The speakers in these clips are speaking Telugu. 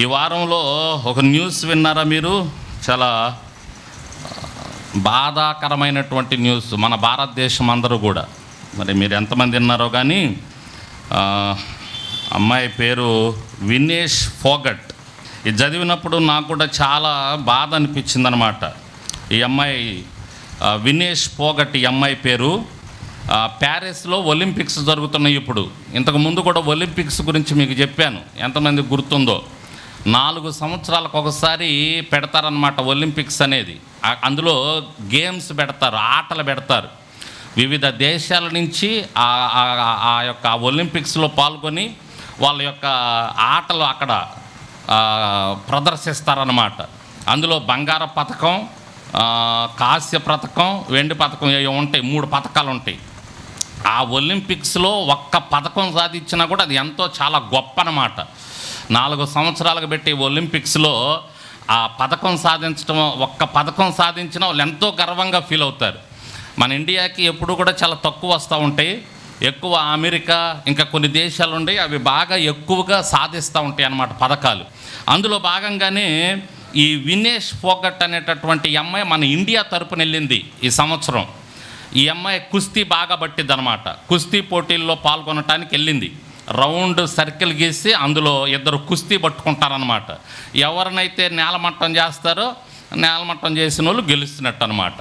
ఈ వారంలో ఒక న్యూస్ విన్నారా మీరు? చాలా బాధాకరమైనటువంటి న్యూస్. మన భారతదేశం అందరూ కూడా. మరి మీరు ఎంతమంది విన్నారో కానీ అమ్మాయి పేరు వినేష్ ఫోగట్. ఇది చదివినప్పుడు నాకు కూడా చాలా బాధ అనిపించింది అనమాట ఈ అమ్మాయి వినేష్ పోగట్ ఈ అమ్మాయి పేరు ప్యారిస్లో ఒలింపిక్స్ జరుగుతున్నాయి ఇప్పుడు. ఇంతకు ముందు కూడా ఒలింపిక్స్ గురించి మీకు చెప్పాను. ఎంతమంది గుర్తుందో. నాలుగు సంవత్సరాలకు ఒకసారి పెడతారనమాట ఒలింపిక్స్ అనేది. అందులో గేమ్స్ పెడతారు ఆటలు పెడతారు. వివిధ దేశాల నుంచి ఆ యొక్క ఒలింపిక్స్లో పాల్గొని వాళ్ళ యొక్క ఆటలు అక్కడ ఆ, ప్రదర్శిస్తారన్నమాట. అందులో బంగార పథకం కాస్య పథకం వెండి పథకం ఉంటాయి మూడు పథకాలు ఉంటాయి. ఆ ఒలింపిక్స్లో ఒక్క పథకం సాధించినా కూడా అది ఎంతో చాలా గొప్ప అన్నమాట నాలుగు సంవత్సరాలకు పెట్టి ఒలింపిక్స్లో ఆ పథకం సాధించడం ఒక్క పథకం సాధించిన వాళ్ళు ఎంతో గర్వంగా ఫీల్ అవుతారు. మన ఇండియాకి ఎప్పుడు కూడా చాలా తక్కువ వస్తూ ఉంటాయి. ఎక్కువ అమెరికా ఇంకా కొన్ని దేశాలు ఉండి అవి బాగా ఎక్కువగా సాధిస్తూ ఉంటాయి అన్నమాట పథకాలు. అందులో భాగంగానే ఈ వినేష్ ఫోగట్ అనేటటువంటి ఈ అమ్మాయి మన ఇండియా తరపున వెళ్ళింది ఈ సంవత్సరం. ఈ అమ్మాయి కుస్తీ బాగా పట్టిద్ది అనమాట కుస్తీ పోటీల్లో పాల్గొనటానికి వెళ్ళింది. రౌండ్ సర్కిల్ గీసి అందులో ఇద్దరు కుస్తీ పట్టుకుంటారనమాట ఎవరినైతే నేలమట్టం చేస్తారో నేలమట్టం చేసిన వాళ్ళు గెలుస్తున్నట్టు అనమాట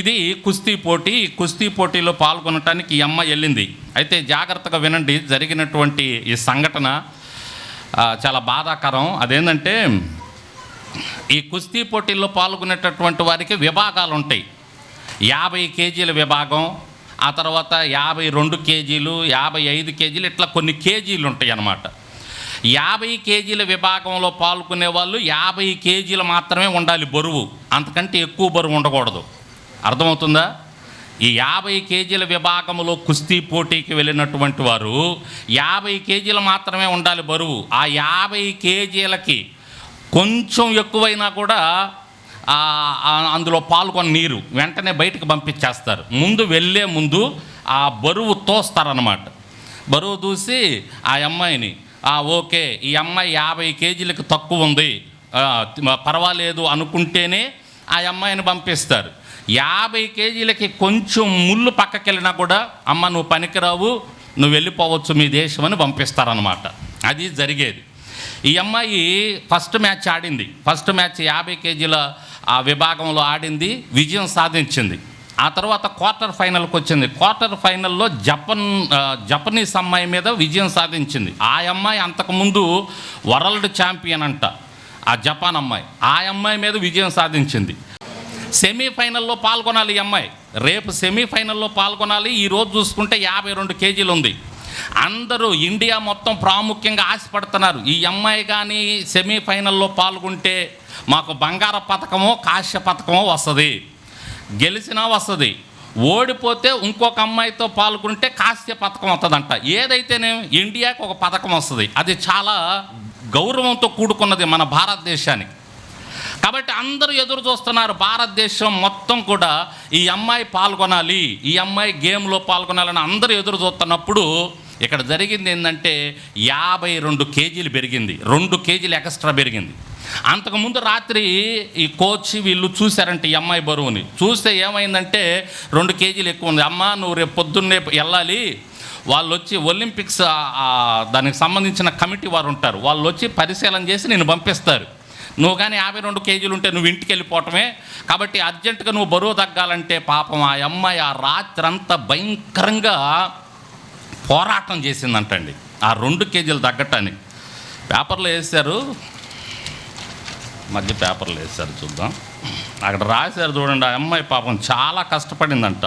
ఇది కుస్తీ పోటీ. ఈ కుస్తీ పోటీలో పాల్గొనటానికి ఈ అమ్మాయి వెళ్ళింది. అయితే జాగ్రత్తగా వినండి జరిగినటువంటి ఈ సంఘటన చాలా బాధాకరం. అదేంటంటే ఈ కుస్తీ పోటీల్లో పాల్గొనేటటువంటి వారికి విభాగాలు ఉంటాయి యాభై కేజీల విభాగం ఆ తర్వాత యాభై రెండు కేజీలు యాభై ఐదు కేజీలు ఇట్లా కొన్ని కేజీలు ఉంటాయి అన్నమాట యాభై కేజీల విభాగంలో పాల్గొనే వాళ్ళు యాభై కేజీలు మాత్రమే ఉండాలి బరువు. అంతకంటే ఎక్కువ బరువు ఉండకూడదు. అర్థమవుతుందా? ఈ యాభై కేజీల విభాగంలో కుస్తీ పోటీకి వెళ్ళినటువంటి వారు యాభై కేజీలు మాత్రమే ఉండాలి బరువు. ఆ యాభై కేజీలకి కొంచెం ఎక్కువైనా కూడా అందులో పాల్గొన్న నీరు వెంటనే బయటకు పంపించేస్తారు. ముందు వెళ్ళే ముందు ఆ బరువు తోస్తారనమాట బరువు చూసి ఆ అమ్మాయిని ఓకే ఈ అమ్మాయి యాభై కేజీలకు తక్కువ ఉంది. పర్వాలేదు అనుకుంటేనే ఆ అమ్మాయిని పంపిస్తారు. యాభై కేజీలకి కొంచెం ముళ్ళు పక్కకి వెళ్ళినా కూడా అమ్మ నువ్వు పనికిరావు నువ్వు వెళ్ళిపోవచ్చు మీ దేశం అని పంపిస్తారనమాట అది జరిగేది. ఈ అమ్మాయి ఫస్ట్ మ్యాచ్ ఆడింది. ఫస్ట్ మ్యాచ్ యాభై కేజీల ఆ విభాగంలో ఆడింది విజయం సాధించింది. ఆ తర్వాత క్వార్టర్ ఫైనల్కి వచ్చింది. క్వార్టర్ ఫైనల్లో జపన్ జపనీస్ అమ్మాయి మీద విజయం సాధించింది. ఆ అమ్మాయి అంతకుముందు వరల్డ్ ఛాంపియన్ అంట ఆ జపాన్ అమ్మాయి. ఆ అమ్మాయి మీద విజయం సాధించింది. సెమీఫైనల్లో పాల్గొనాలి ఈ అమ్మాయి. రేపు సెమీఫైనల్లో పాల్గొనాలి. ఈరోజు చూసుకుంటే యాభై రెండు కేజీలు ఉంది. అందరూ ఇండియా మొత్తం ప్రాముఖ్యంగా ఆశపడుతున్నారు. ఈ అమ్మాయి కానీ సెమీఫైనల్లో పాల్గొంటే మాకు బంగార పథకమో కాశ్య పథకమో వస్తుంది. గెలిచినా వస్తుంది. ఓడిపోతే ఇంకొక అమ్మాయితో పాల్గొంటే కాశ్య పథకం వస్తుందంట. ఏదైతేనేమి ఇండియాకి ఒక పథకం వస్తుంది. అది చాలా గౌరవంతో కూడుకున్నది మన భారతదేశానికి. కాబట్టి అందరూ ఎదురు చూస్తున్నారు భారతదేశం మొత్తం కూడా ఈ అమ్మాయి పాల్గొనాలి ఈ అమ్మాయి గేమ్లో పాల్గొనాలని అందరూ ఎదురు చూస్తున్నప్పుడు ఇక్కడ జరిగింది ఏంటంటే యాభై రెండు కేజీలు పెరిగింది. రెండు కేజీలు ఎక్స్ట్రా పెరిగింది. అంతకుముందు రాత్రి ఈ కోచ్ వీళ్ళు చూశారంటే ఈ అమ్మాయి బరువుని. చూస్తే ఏమైందంటే రెండు కేజీలు ఎక్కువ ఉంది. అమ్మ నువ్వు రేపు పొద్దున్నే వెళ్ళాలి. వాళ్ళు వచ్చి ఒలింపిక్స్ దానికి సంబంధించిన కమిటీ వారు ఉంటారు. వాళ్ళు వచ్చి పరిశీలన చేసి నేను పంపిస్తారు. నువ్వు కానీ యాభై రెండు కేజీలు ఉంటే నువ్వు ఇంటికి వెళ్ళిపోవటమే. కాబట్టి అర్జెంటుగా నువ్వు బరువు తగ్గాలంటే పాపం ఆ అమ్మాయి ఆ రాత్రి అంతా భయంకరంగా పోరాటం చేసిందంటండి. ఆ రెండు కేజీలు తగ్గటానికి. పేపర్లో వేశారు. మధ్య పేపర్లు వేశారు చూద్దాం. అక్కడ రాశారు చూడండి ఆ అమ్మాయి పాపం చాలా కష్టపడిందంట.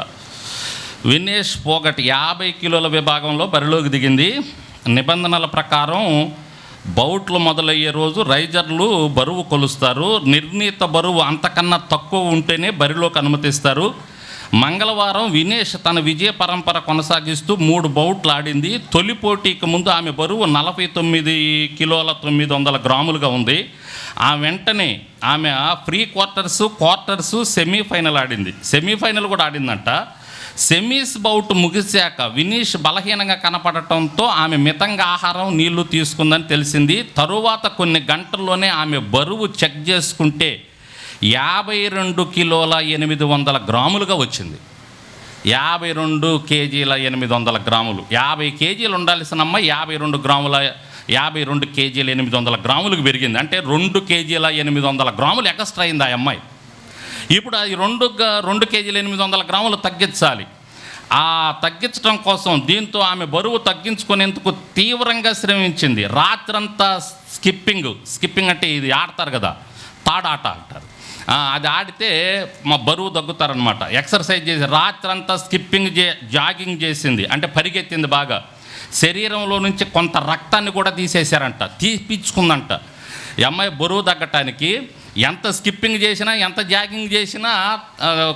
వినేష్ పోగట్ యాభై కిలోల విభాగంలో బరిలోకి దిగింది. నిబంధనల ప్రకారం బౌట్లు మొదలయ్యే రోజు రైజర్లు బరువు కొలుస్తారు. నిర్ణీత బరువు అంతకన్నా తక్కువ ఉంటేనే బరిలోకి అనుమతిస్తారు. మంగళవారం వినేష్ తన విజయ పరంపర కొనసాగిస్తూ మూడు బౌట్లు ఆడింది తొలి పోటీకి ముందు ఆమె బరువు నలభై తొమ్మిది కిలోల తొమ్మిది వందల గ్రాములుగా ఉంది. ఆ వెంటనే ఆమె ప్రీ క్వార్టర్స్ క్వార్టర్స్ సెమీఫైనల్ ఆడింది. సెమీఫైనల్ కూడా ఆడిందంట. సెమీస్ బౌట్ ముగిశాక వినీష్ బలహీనంగా కనపడటంతో ఆమె మితంగా ఆహారం నీళ్ళు తీసుకుందని తెలిసింది. తరువాత కొన్ని గంటల్లోనే ఆమె బరువు చెక్ చేసుకుంటే యాభై రెండు కిలోల ఎనిమిది వందల గ్రాములుగా వచ్చింది. యాభై రెండు కేజీల ఎనిమిది వందల గ్రాములు. యాభై కేజీలు ఉండాల్సిన అమ్మ యాభై రెండు గ్రాముల యాభై రెండు కేజీల ఎనిమిది వందల గ్రాములకు పెరిగింది. అంటే రెండు కేజీల ఎనిమిది వందల గ్రాములు ఎక్స్ట్రా అయింది ఆ అమ్మాయి. ఇప్పుడు అది రెండు గ- రెండు కేజీల ఎనిమిది వందల గ్రాములు తగ్గించాలి. ఆ తగ్గించడం కోసం దీంతో ఆమె బరువు తగ్గించుకునేందుకు తీవ్రంగా శ్రమించింది. రాత్రంతా స్కిప్పింగ్ స్కిప్పింగ్ అంటే ఇది ఆడతారు కదా తాడాట అంటారు. అది ఆడితే మా బరువు తగ్గుతారనమాట ఎక్సర్సైజ్ చేసి రాత్రంతా స్కిప్పింగ్ చే జాగింగ్ చేసింది. అంటే పరిగెత్తింది బాగా. శరీరంలో నుంచి కొంత రక్తాన్ని కూడా తీసేశారంట. తీపిచ్చుకుందంట. ఈ అమ్మాయి బరువు తగ్గటానికి ఎంత స్కిప్పింగ్ చేసినా ఎంత జాగింగ్ చేసినా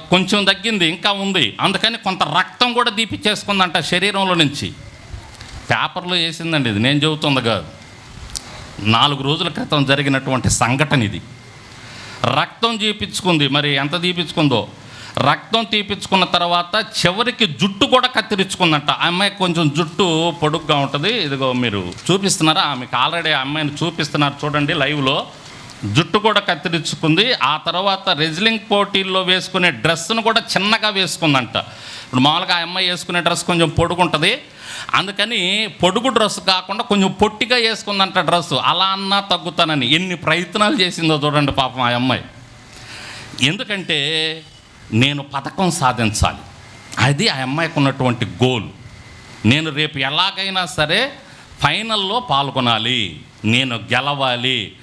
కొంచెం తగ్గింది ఇంకా ఉంది. అందుకని కొంత రక్తం కూడా తీపిచ్చేసుకుందంట శరీరంలో నుంచి. పేపర్లో వేసిందండి ఇది. నేను చెబుతుంది కాదు నాలుగు రోజుల క్రితం జరిగినటువంటి సంఘటన ఇది. రక్తం తీపించుకుంది మరి ఎంత తీపించుకుందో రక్తం తీపించుకున్న తర్వాత చివరికి జుట్టు కూడా కత్తిరించుకుందంట. ఆ అమ్మాయి కొంచెం జుట్టు పొడుగ్గా ఉంటుంది. ఇదిగో మీరు చూపిస్తున్నారా? ఆమెకు ఆల్రెడీ ఆ అమ్మాయిని చూపిస్తున్నారు చూడండి లైవ్లో. జుట్టు కూడా కత్తిరించుకుంది. ఆ తర్వాత రెజ్లింగ్ పోటీల్లో వేసుకునే డ్రెస్సును కూడా చిన్నగా వేసుకుందంట. ఇప్పుడు మామూలుగా ఆ అమ్మాయి వేసుకునే డ్రెస్ కొంచెం పొడుగుంటుంది. అందుకని పొడుగు డ్రెస్ కాకుండా కొంచెం పొట్టిగా వేసుకుందంట డ్రెస్సు అలా అన్నా తగ్గుతానని. ఎన్ని ప్రయత్నాలు చేసిందో చూడండి పాపం ఆ అమ్మాయి. ఎందుకంటే నేను పథకం సాధించాలి. అది ఆ అమ్మాయికి ఉన్నటువంటి గోల్ నేను రేపు ఎలాగైనా సరే ఫైనల్లో పాల్గొనాలి. నేను గెలవాలి.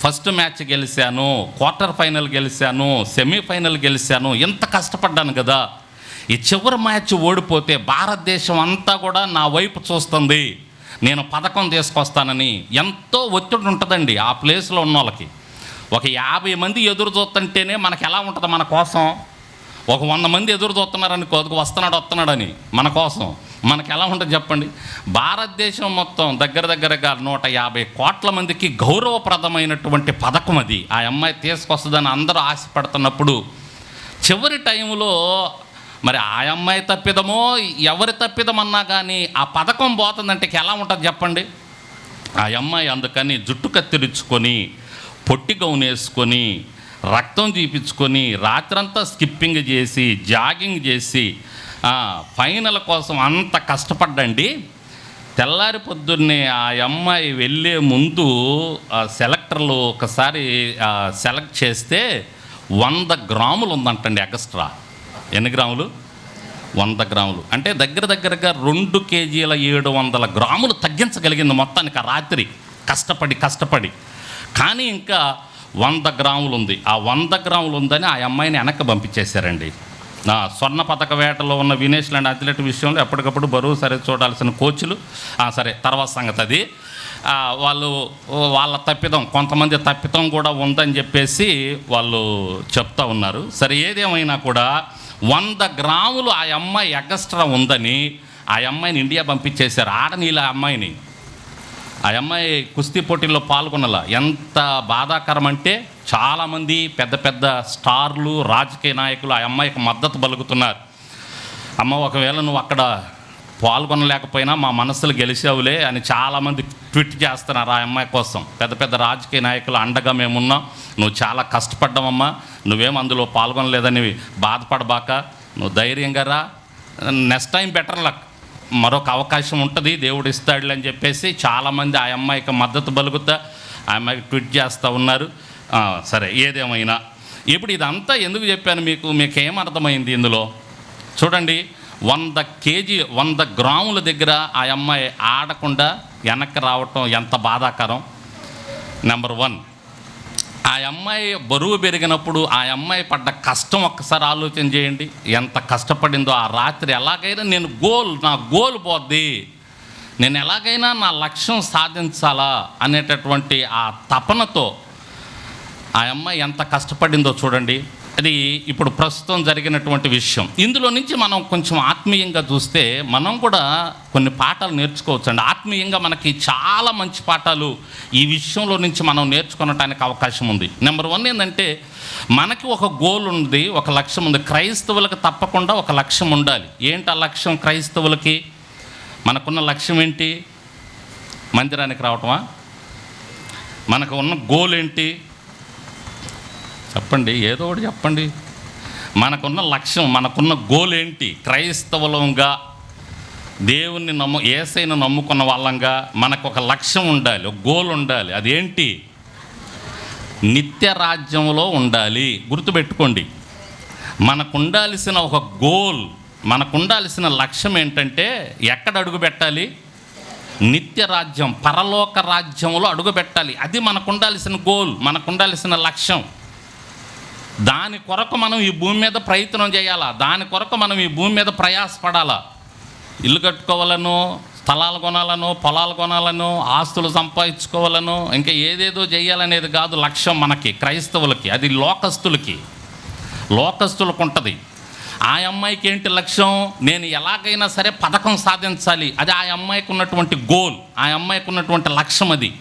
ఫస్ట్ మ్యాచ్ గెలిచాను క్వార్టర్ ఫైనల్ గెలిచాను సెమీఫైనల్ గెలిచాను. ఎంత కష్టపడ్డాను కదా. ఈ చివరి మ్యాచ్ ఓడిపోతే భారతదేశం అంతా కూడా నా వైపు చూస్తుంది. నేను పథకం తీసుకొస్తానని ఎంతో ఒత్తిడి ఉంటుందండి ఆ ప్లేస్లో ఉన్న వాళ్ళకి. ఒక యాభై మంది ఎదురు చూస్తుంటేనే మనకు ఎలా ఉంటుంది మన కోసం? ఒక వంద మంది ఎదురు చూస్తున్నారని కొద్దిగా వస్తున్నాడు వస్తున్నాడని మన కోసం. మనకు ఎలా ఉంటుంది చెప్పండి? భారతదేశం మొత్తం దగ్గర దగ్గరగా నూట యాభై కోట్ల మందికి గౌరవప్రదమైనటువంటి పథకం అది. ఆ అమ్మాయి తీసుకొస్తుందని అందరూ ఆశపడుతున్నప్పుడు చివరి టైంలో మరి ఆ అమ్మాయి తప్పిదమో ఎవరి తప్పిదమన్నా కానీ ఆ పథకం పోతుందంటే ఎలా ఉంటుంది చెప్పండి? ఆ అమ్మాయి అందుకని జుట్టు కత్తిరించుకొని పొట్టి గౌనేసుకొని రక్తం చూపించుకొని రాత్రంతా స్కిప్పింగ్ చేసి జాగింగ్ చేసి ఫైనల్ కోసం అంత కష్టపడ్డండి. తెల్లారి పొద్దున్నే ఆ అమ్మాయి వెళ్ళే ముందు సెలెక్టర్లు ఒకసారి సెలెక్ట్ చేస్తే వంద గ్రాములు ఉందంటండి ఎక్స్ట్రా. ఎన్ని గ్రాములు? వంద గ్రాములు. అంటే దగ్గర దగ్గరగా రెండు కేజీల ఏడు వందల గ్రాములు తగ్గించగలిగింది మొత్తానికి ఆ రాత్రి. కష్టపడి కష్టపడి. కానీ ఇంకా వంద గ్రాములు ఉంది ఆ వంద గ్రాములు ఉందని ఆ అమ్మాయిని వెనక్కి పంపించేశారండి. నా స్వర్ణ పథక వేటలో ఉన్న వినేష్ లాంటి అథ్లెట్ విషయంలో ఎప్పటికప్పుడు బరువు సరే చూడాల్సిన కోచ్లు. సరే తర్వాత సంగతి అది. వాళ్ళు వాళ్ళ తప్పిదం కొంతమంది తప్పిదం కూడా ఉందని చెప్పేసి వాళ్ళు చెప్తా ఉన్నారు. సరే ఏదేమైనా కూడా వంద గ్రాములు ఆ అమ్మాయి ఎగస్ట్రా ఉందని ఆ అమ్మాయిని ఇండియా పంపించేశారు. ఆడనీళ్ళ ఆ అమ్మాయిని. ఆ అమ్మాయి కుస్తీ పోటీల్లో పాల్గొనలా. ఎంత బాధాకరం అంటే చాలామంది పెద్ద పెద్ద స్టార్లు రాజకీయ నాయకులు ఆ అమ్మాయికి మద్దతు పలుకుతున్నారు. అమ్మ ఒకవేళ నువ్వు అక్కడ పాల్గొనలేకపోయినా మా మనసులు గెలిచావులే అని చాలామంది ట్వీట్ చేస్తున్నారు ఆ అమ్మాయి కోసం. పెద్ద పెద్ద రాజకీయ నాయకులు అండగా మేమున్నాం. నువ్వు చాలా కష్టపడ్డావమ్మా. నువ్వేం అందులో పాల్గొనలేదని బాధపడబాక. నువ్వు ధైర్యంగా రా. Next time better luck. మరొక అవకాశం ఉంటుంది. దేవుడు ఇస్తాడులే అని చెప్పేసి చాలామంది ఆ అమ్మాయికి మద్దతు పలుకుతా ఆ అమ్మాయికి ట్వీట్ చేస్తూ ఉన్నారు. సరే ఏదేమైనా. ఇప్పుడు ఇదంతా ఎందుకు చెప్పాను మీకు? మీకు ఏమర్థమైంది ఇందులో? చూడండి. వంద కేజీ వంద గ్రాముల దగ్గర ఆ అమ్మాయి ఆడకుండా వెనక్కి రావటం ఎంత బాధాకరం? నెంబర్ వన్ ఆ అమ్మాయి బరువు పెరిగినప్పుడు ఆ అమ్మాయి పడ్డ కష్టం ఒక్కసారి ఆలోచన చేయండి. ఎంత కష్టపడిందో ఆ రాత్రి ఎలాగైనా నేను గోల్ నా గోల్ పోద్ది. నేను ఎలాగైనా నా లక్ష్యం సాధించాలా అనేటటువంటి ఆ తపనతో ఆ అమ్మాయి ఎంత కష్టపడిందో చూడండి. అది ఇప్పుడు ప్రస్తుతం జరిగినటువంటి విషయం. ఇందులో నుంచి మనం కొంచెం ఆత్మీయంగా చూస్తే మనం కూడా కొన్ని పాఠాలు నేర్చుకోవచ్చు అండి ఆత్మీయంగా మనకి చాలా మంచి పాఠాలు ఈ విషయంలో నుంచి మనం నేర్చుకోవటానికి అవకాశం ఉంది. నెంబర్ వన్ ఏంటంటే మనకి ఒక గోల్ ఉంది ఒక లక్ష్యం ఉంది. క్రైస్తవులకు తప్పకుండా ఒక లక్ష్యం ఉండాలి. ఏంటి ఆ లక్ష్యం క్రైస్తవులకి? మనకున్న లక్ష్యం ఏంటి? మందిరానికి రావటమా? మనకు ఉన్న గోల్ ఏంటి? చెప్పండి ఏదో ఒకటి చెప్పండి. మనకున్న లక్ష్యం మనకున్న గోల్ ఏంటి? క్రైస్తవులంగా దేవుణ్ణి నమ్ము ఏసైను నమ్ముకున్న వాళ్ళంగా మనకు ఒక లక్ష్యం ఉండాలి ఒక గోల్ ఉండాలి. అదేంటి? నిత్య రాజ్యంలో ఉండాలి. గుర్తుపెట్టుకోండి. మనకు ఉండాల్సిన ఒక గోల్ మనకు ఉండాల్సిన లక్ష్యం ఏంటంటే ఎక్కడ అడుగు పెట్టాలి? నిత్య రాజ్యం పరలోక రాజ్యంలో అడుగు పెట్టాలి. అది మనకు ఉండాల్సిన గోల్ మనకు ఉండాల్సిన లక్ష్యం. దాని కొరకు మనం ఈ భూమి మీద ప్రయత్నం చేయాలా? దాని కొరకు మనం ఈ భూమి మీద ప్రయాసపడాలా? ఇల్లు కట్టుకోవాలను స్థలాలు కొనాలను పొలాలు కొనాలను ఆస్తులు సంపాదించుకోవాలను ఇంకా ఏదేదో చేయాలనేది కాదు లక్ష్యం మనకి క్రైస్తవులకి అది లోకస్తులకి. లోకస్తులకు ఉంటుంది. ఆ అమ్మాయికి ఏంటి లక్ష్యం? నేను ఎలాగైనా సరే పథకం సాధించాలి. అది ఆ అమ్మాయికి ఉన్నటువంటి గోల్ ఆ అమ్మాయికి ఉన్నటువంటి లక్ష్యం అది.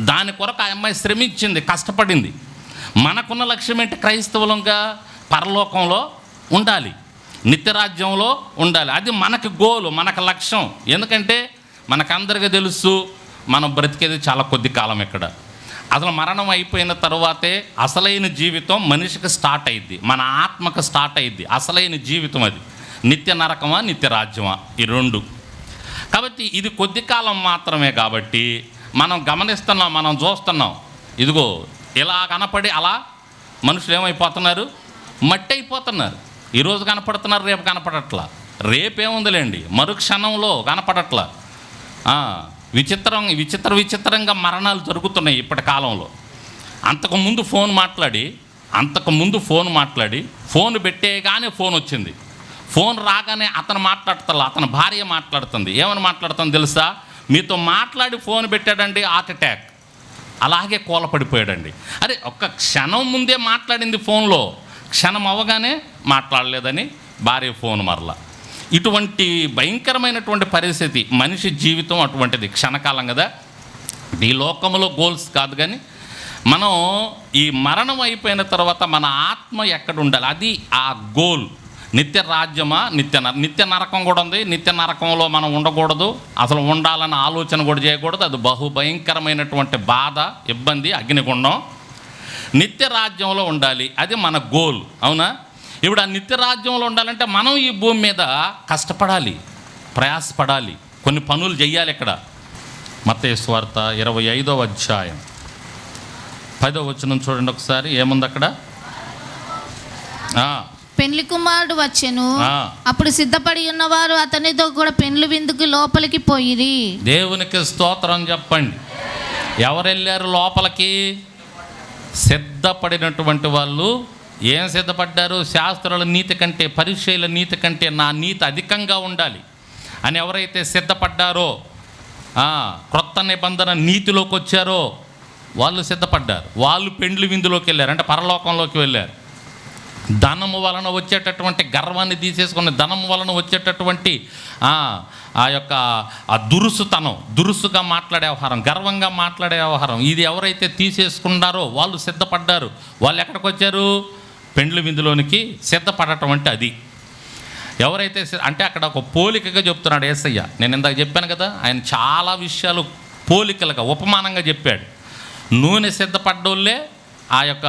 దాని కొరకు ఆ అమ్మాయి శ్రమించింది కష్టపడింది. మనకున్న లక్ష్యం ఏంటి? క్రైస్తవులంగా పరలోకంలో ఉండాలి. నిత్యరాజ్యంలో ఉండాలి. అది మనకి గోలు మనకు లక్ష్యం. ఎందుకంటే మనకందరికీ తెలుసు మనం బ్రతికేది చాలా కొద్ది కాలం ఇక్కడ. అసలు మరణం అయిపోయిన తర్వాతే అసలైన జీవితం మనిషికి స్టార్ట్ అయింది మన ఆత్మకు స్టార్ట్ అయింది అసలైన జీవితం అది. నిత్య నరకమా నిత్య రాజ్యమా? ఈ రెండు. కాబట్టి ఇది కొద్ది కాలం మాత్రమే కాబట్టి మనం గమనిస్తున్నాం మనం చూస్తున్నాం. ఇదిగో ఇలా కనపడి అలా మనుషులు ఏమైపోతున్నారు? మట్టి అయిపోతున్నారు ఈరోజు కనపడుతున్నారు రేపు కనపడట్లా. రేపేముందిలేండి? మరుక్షణంలో కనపడట్లా. విచిత్రం విచిత్ర విచిత్రంగా మరణాలు జరుగుతున్నాయి ఇప్పటి కాలంలో. అంతకుముందు ఫోన్ మాట్లాడి అంతకుముందు ఫోన్ మాట్లాడి ఫోన్ పెట్టేగానే ఫోన్ వచ్చింది. ఫోన్ రాగానే అతను మాట్లాడతల అతని భార్య మాట్లాడుతుంది. ఏమని మాట్లాడుతుంది తెలుసా? మీతో మాట్లాడి ఫోన్ పెట్టాడండి హార్ట్ అటాక్. అలాగే కూలపడిపోయాడండి. అరే ఒక్క క్షణం ముందే మాట్లాడింది ఫోన్లో. క్షణం అవ్వగానే మాట్లాడలేదని భార్య ఫోన్ మరలా. ఇటువంటి భయంకరమైనటువంటి పరిస్థితి మనిషి జీవితం అటువంటిది క్షణకాలం కదా. ఈ లోకంలో గోల్స్ కాదు కానీ మనం ఈ మరణం అయిపోయిన తర్వాత మన ఆత్మ ఎక్కడ ఉండాలి? అది ఆ గోల్. నిత్య రాజ్యమా? నిత్య నర నిత్య నరకం కూడా ఉంది. నిత్య నరకంలో మనం ఉండకూడదు. అసలు ఉండాలన్న ఆలోచన కూడా చేయకూడదు. అది బహు భయంకరమైనటువంటి బాధ ఇబ్బంది అగ్నిగుండం. నిత్య రాజ్యంలో ఉండాలి. అది మన గోల్. అవునా? ఇప్పుడు ఆ నిత్య రాజ్యంలో ఉండాలంటే మనం ఈ భూమి మీద కష్టపడాలి. ప్రయాసపడాలి. కొన్ని పనులు చేయాలి ఇక్కడ. మతేశ్వార్త ఇరవై ఐదవ అధ్యాయం. పదో వచ్చిన చూడండి ఒకసారి. ఏముంది అక్కడ? పెండ్లి కుమారుడు వచ్చెను. అప్పుడు సిద్ధపడి ఉన్నవారు అతనితో కూడా పెండ్లి విందుకు లోపలికి పోయిరి. దేవునికి స్తోత్రం చెప్పండి. ఎవరు వెళ్ళారు లోపలికి? సిద్ధపడినటువంటి వాళ్ళు ఏం సిద్ధపడ్డారు? శాస్త్రాల నీతి కంటే పరిచయాల నీతి కంటే నా నీతి అధికంగా ఉండాలి. అని ఎవరైతే సిద్ధపడ్డారో క్రొత్త నిబంధన నీతిలోకి వచ్చారో వాళ్ళు సిద్ధపడ్డారు. వాళ్ళు పెండ్లి విందులోకి వెళ్ళారు అంటే పరలోకంలోకి వెళ్ళారు. ధనము వలన వచ్చేటటువంటి గర్వాన్ని తీసేసుకుని ధనము వలన వచ్చేటటువంటి ఆ, యొక్క ఆ దురుసుతనం దురుసుగా మాట్లాడే వ్యవహారం గర్వంగా మాట్లాడే వ్యవహారం ఇది ఎవరైతే తీసేసుకున్నారో వాళ్ళు సిద్ధపడ్డారు. వాళ్ళు ఎక్కడికి వచ్చారు? పెండ్లి విందులోనికి సిద్ధపడటం అంటే అది. ఎవరైతే అంటే అక్కడ ఒక పోలికగా చెప్తున్నాడు ఏసయ్య. నేను ఇందాక చెప్పాను కదా ఆయన చాలా విషయాలు పోలికలుగా ఉపమానంగా చెప్పాడు. నూనె సిద్ధపడ్డోళ్ళే ఆ యొక్క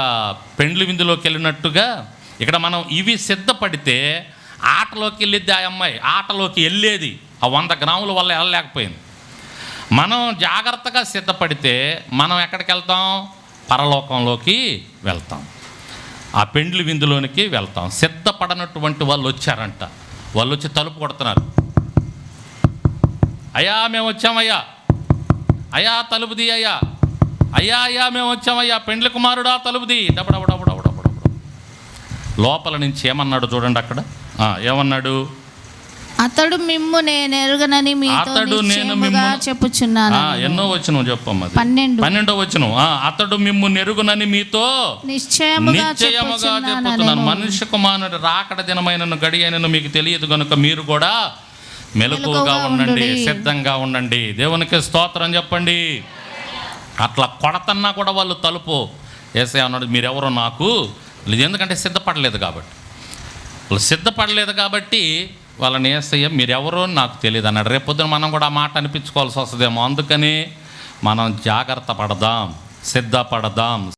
పెండ్లి విందులోకి వెళ్ళినట్టుగా ఇక్కడ మనం ఇవి సిద్ధపడితే ఆటలోకి వెళ్ళిద్ది ఆ అమ్మాయి ఆటలోకి వెళ్ళేది. ఆ వంద గ్రాముల వల్ల వెళ్ళలేకపోయింది. మనం జాగ్రత్తగా సిద్ధపడితే మనం ఎక్కడికి వెళ్తాం? పరలోకంలోకి వెళ్తాం. ఆ పెండ్లి విందులోనికి వెళ్తాం. సిద్ధపడనటువంటి వాళ్ళు వచ్చారంట. వాళ్ళు వచ్చి తలుపు కొడుతున్నారు. అయ్యా మేము వచ్చామయ్యా. అయ్యా తలుపుది అయ్యా అయ్యా అయ్యా మేము వచ్చామయ్యా. పెండ్లి కుమారుడా తలుపుది డబడబడబడబడబడ లోపల నుంచి ఏమన్నాడు చూడండి అక్కడ? ఏమన్నాడు? అతడు మిమ్ము నేను ఎరుగనని అతడు నేను చెప్పుచున్నాను ఎన్నో వచ్చిన చెప్పమ్మా. పన్నెండు. పన్నెండో వచ్చిన అతడు మిమ్ము నెరుగునని మీతో నిశ్చయముగా చెప్పుతున్నాను. మనుష్య కుమారుడు రాకడ దినమైనను గడి అయినను మీకు తెలియదు కనుక మీరు కూడా మెలకువగా ఉండుడి. సిద్ధంగా ఉండండి. దేవునికి స్తోత్రం చెప్పండి. అట్లా కొడతన్నా కూడా వాళ్ళు తలుపు. ఏసే అన్నాడు మీరెవరో నాకు లేదు ఎందుకంటే సిద్ధపడలేదు కాబట్టి. వాళ్ళు సిద్ధపడలేదు కాబట్టి వాళ్ళని ఏసయ్య మీరెవరో నాకు తెలియదు అన్నాడు. రేపొద్దున మనం కూడా ఆ మాట అనిపించుకోవాల్సి వస్తుందేమో. అందుకని మనం జాగ్రత్త పడదాం సిద్ధపడదాం